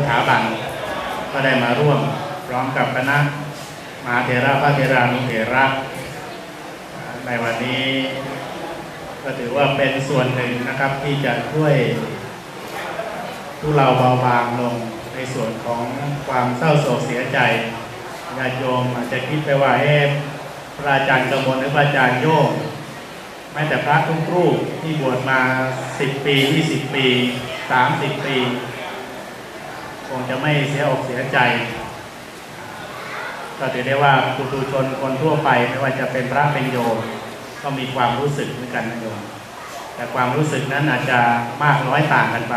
สถาบันก็ได้มาร่วมพร้อมกับคณะมหาเถระพระเถรานุเถระในวันนี้ ก็ถือว่าเป็นส่วนหนึ่งนะครับที่จะช่วยทุเราเบาบางลงในส่วนของความเศร้าโศกเสียใจญาติโยมอาจจะคิดไปว่าเอ๊ะพระอาจารย์กมลหรือพระอาจารย์โยงแม้แต่พระทุกรูปที่บวชมา 10 ปี 20 ปี 30 ปี คงจะไม่เสียอกเสียใจ ก็ถือได้ว่าปุถุชนคนทั่วไปไม่ว่าจะเป็นพระเป็นโยมก็มีความรู้สึกเหมือนกันนะโยมแต่ความรู้สึกนั้นอาจจะมากน้อยต่างกันไป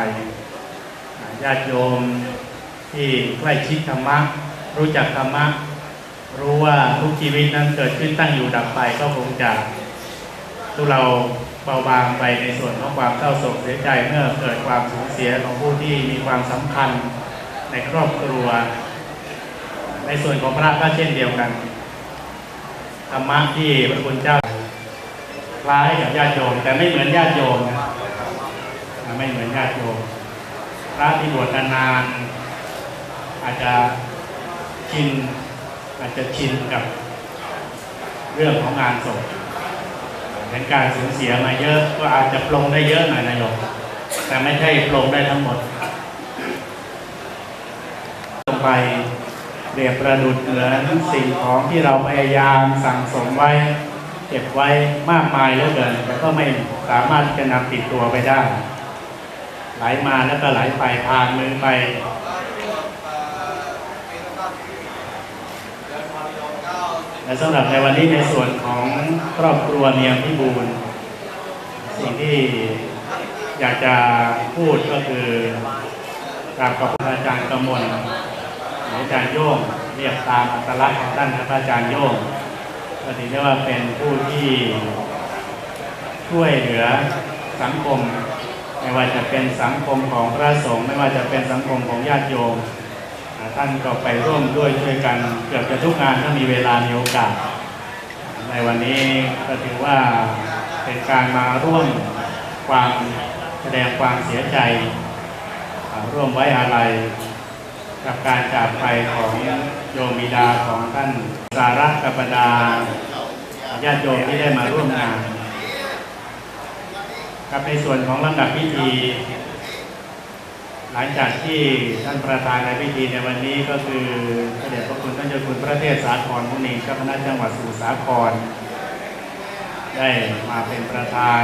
ญาติโยมที่ใกล้ชิดธรรมะรู้จักธรรมะรู้ว่าทุกชีวิตนั้นเกิดขึ้นตั้งอยู่ดับไปก็คงจะทุเราเบาบางไปในส่วนของความเศร้าโศกเสียใจเมื่อเกิดความสูญเสียของผู้ที่มีความสำคัญ ในครอบครัว ในส่วนของพระก็เช่นเดียวกันธรรมะที่พระคุณเจ้า คล้ายกับญาติโยมแต่ไม่เหมือนญาติโยมนะไม่เหมือนญาติโยมพระที่บวชนานอาจจะชินอาจจะชินกับเรื่องของงานศพเห็นการสูญเสียมาเยอะก็อาจจะปลงได้เยอะหน่อยนะโยมแต่ไม่ใช่ปลงได้ทั้งหมด ไปเรียบประดุดเหมือนสิ่งของที่เราพยายามสั่งสมไว้ เก็บไว้มากมายเหลือเกินแต่ก็ไม่สามารถจะนำติดตัวไปได้ ไหลมาแล้วก็ไหลไปผ่านมือไปและสำหรับในวันนี้ในส่วนของครอบครัวเนียมพิบูลสิ่งที่อยากจะพูดก็คือกราบขอบคุณอาจารย์กมล อาจารย์โย่งเรียกตามอัตลักษณ์ของท่านนะพระอาจารย์โย่งก็ถือได้ว่าเป็นผู้ที่ช่วยเหลือสังคม ไม่ว่าจะเป็นสังคมของพระสงฆ์ไม่ว่าจะเป็นสังคมของญาติโยมท่านก็ไปร่วมด้วยช่วยกันเกือบจะทุกงานถ้ามีเวลามีโอกาส ในวันนี้ก็ถือว่าเป็นการมาร่วมความแสดงความเสียใจ ร่วมไว้อาลัย กับการจากไปของโยมบิดาของท่านสาระกัปดาญาติโยมที่ได้มาร่วมงานครับในส่วนของลำดับพิธี หลังจากที่ท่านประธานในพิธีในวันนี้ก็คือพระเดชพระคุณท่านเจ้าคุณพระเทศสาครมุนีเจ้าคณะจังหวัดสมุทรสาคร ได้มาเป็นประธาน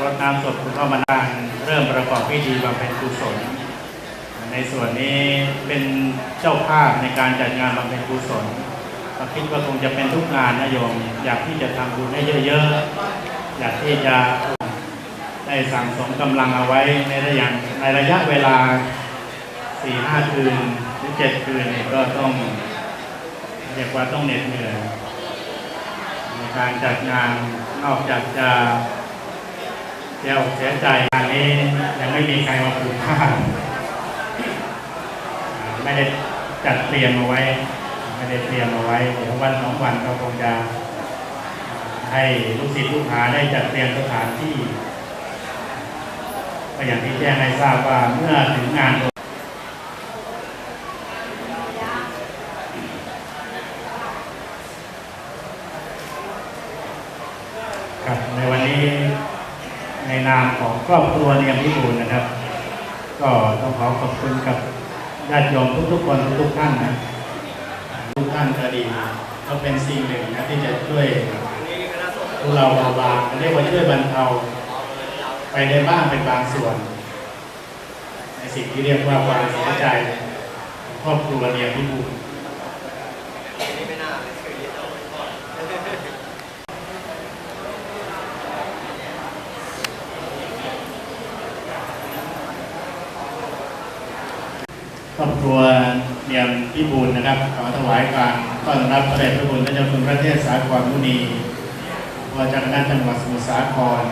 รดน้ำศพคุณพ่อมานานเริ่มประกอบพิธีบำเพ็ญกุศล ในส่วนนี้เป็นเจ้าภาพในการจัดงานบำเพ็ญกุศลก็คิดว่าคงจะเป็นทุกงานนะโยม อยากที่จะทำบุญให้เยอะๆ อยากที่จะได้สั่งสมกำลังเอาไว้ในระยะในระยะเวลาสี่ห้าคืนหรือเจ็ดคืนก็ต้องเรียกว่าต้องเหน็ดเหนื่อยในการจัดงานนอกจากจะเสียอกเสียใจงานนี้ยังไม่มีใครมาผูกผ้า ไม่ได้จัดเตรียมเอาไว้ ไม่ได้เตรียมเอาไว้ เดี๋ยววันสองวันก็คงจะให้ลูกศิษย์ลูกหาได้จัดเตรียมสถานที่ก็อย่างที่แจ้งให้ทราบว่าเมื่อถึงงานครับในวันนี้ในนามของครอบครัวเนียมพิบูลนะครับ ก็ต้องขอขอบคุณกับ ญาติโยมทุกๆคนทุกๆท่านนะทุกท่านก็ดีก็เป็นสิ่งหนึ่งนะที่จะช่วยพวกเราเบาบางเรียกว่าช่วยบรรเทาไปได้บ้างเป็นบางส่วน ในสิ่งที่เรียกว่าความเสียใจครอบครัวเนียมพิบูล ครอบครัวเนียมพิบูลนะครับขอถวายการต้อนรับพระเดชพระคุณพระเจ้าคุณพระเทศสาครมุนีว่าจากนั้นจังหวัดสมุทรสาคร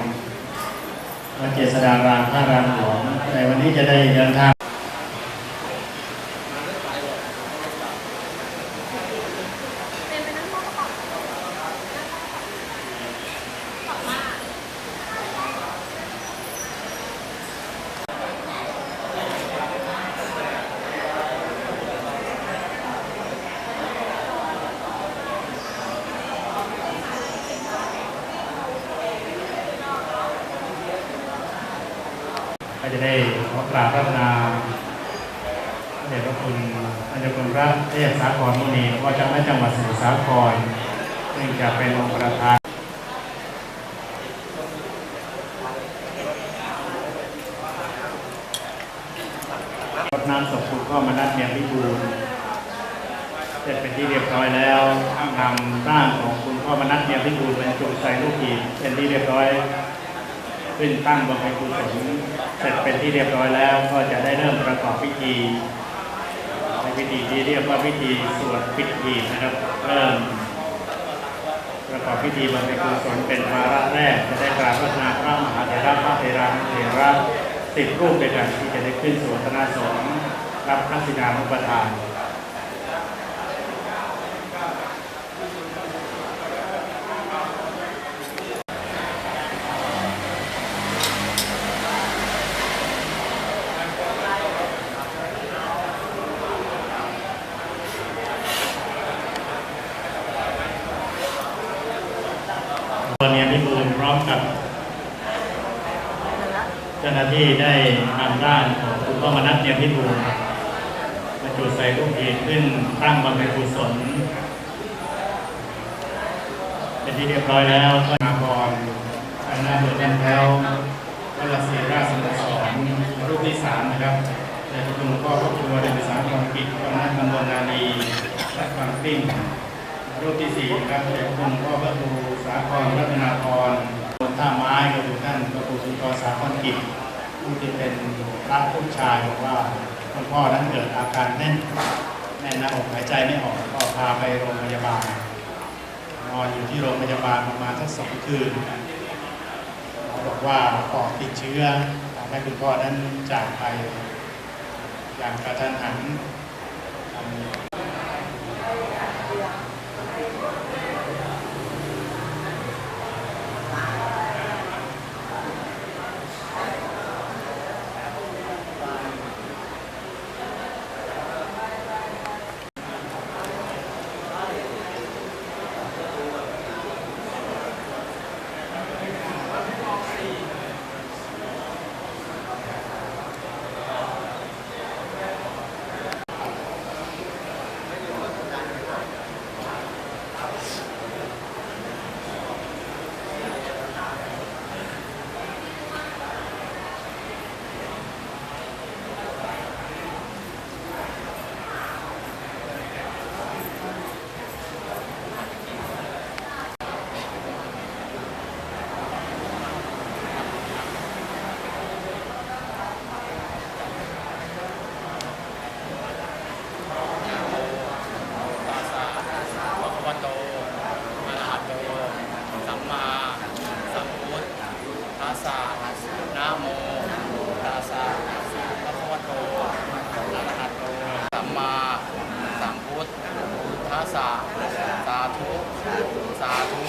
วัดเจษฎารามพระรามหลวงในวันนี้จะได้เดินทาง ก็จะได้ขอกราบพระนาพระเดชพระคุณอาจารย์คุณพระเทศสาครมุนีว่าจังหวัดจังหวัดสมุทรสาครซึ่งจะเป็นองค์ประธานรดน้ำศพคุณพ่อมนัสเนียพิบูลเสร็จเป็นที่เรียบร้อยแล้วนำร่างของคุณพ่อมนัสเนียพิบูลบรรจุใส่ลูกหีบเป็นที่เรียบร้อย ขึ้นตั้งบำเพ็ญกุศลเสร็จเป็นที่เรียบร้อยแล้วก็จะได้เริ่มประกอบพิธีในพิธีที่เรียกว่าพิธีสวดปิดหีบนะครับเริ่มประกอบพิธีบำเพ็ญกุศลเป็นวาระแรก จะได้กราบพระนาพระมหาเถระพระเถระเถระสิบรูปด้วยกันที่จะได้ขึ้นสู่ธนาสงฆ์รับพระสินานุปทาน ตัวเนียพิบูลพร้อม กับเจ้าหน้าที่ได้นำร่างของคุณพ่อมนัสเนียมพิบูลมาจุดใส่ลูกหีบขึ้นตั้งบำเพ็ญกุศลเป็นที่เรียบร้อยแล้วก็มาก่อนทางหน้าเบอร์แดนแถววัดศรีราชสโมสรรูปที่สามนะครับในพระคุณหลวงพ่อพระครูวเดชสารความกิจกำนันตำบลนาดีรัฐบางปิ้งรูปที่สี่นะครับพระเดชพระคุณพ่อพระครูสาครรัตนาพร บนท่าไม้ก็คือท่านพระครูสุนทรสาครกิจผู้ที่เป็นพระผู้ชายบอกว่าคุณพ่อนั้นเกิดอาการแน่นแน่นหน้าอกหายใจไม่ออกก็พาไปโรงพยาบาลนอนอยู่ที่โรงพยาบาลประมาณสักสองคืนหมอบอกว่าปอดติดเชื้อทำให้คุณพ่อนั้นจากไปอย่างกระทันหัน ตัสสะภะคะวะโตอะระหะโต สัมมาสัมพุทธัสสะนะโมตัสสะภะคะวะโตอะระหะโต สัมมาสัมพุทธัสสะสาธุ สาธุ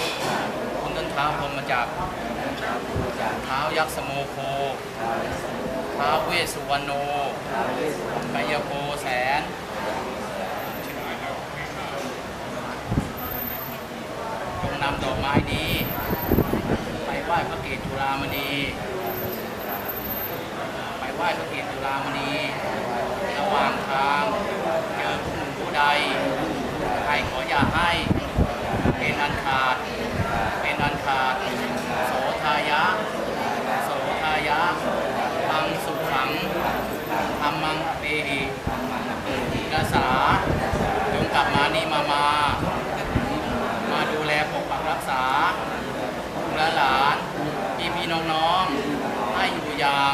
คุณต้นเท้าพรหมจักรเท้ายักษ์สโมโคเท้าเวสสุวรรณโนไกยโกแสน จง นำดอกไม้นี้ ไปไหว้พระเกศจุฬามณี ไปไหว้พระเกศจุฬามณีระหว่างทางเจอผู้หนุ่มผู้ใดใครขออย่าให้เป็นอันขาด เป็นอันขาด โสทายะ โสทายะตังสุขังธรรมังเปหิกษาจงกลับมานี่มามา มาดูแลปกปักรักษาลูกและหลานพี่พี่น้องน้องๆให้อยู่อย่าง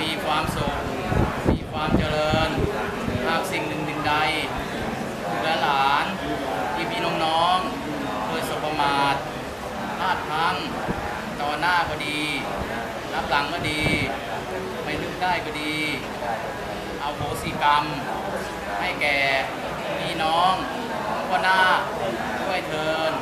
มีความสุข มีความเจริญหากสิ่งหนึ่งหนึ่งใดลูกและหลานพี่พี่น้องน้องๆเคยสบประมาทพลาดพลั้งต่อหน้าก็ดี รังก็ดี ไม่นึกได้ก็ดี เอาโหสิกรรม ให้แก่พี่น้องพ่อหน้าด้วยเทิน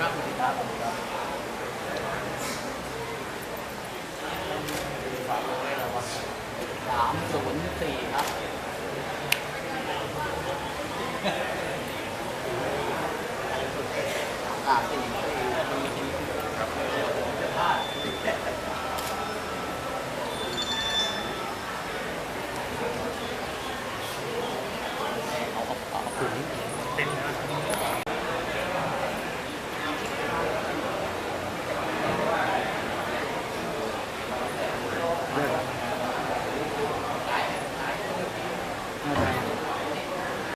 สามศูนย์สี่ครับ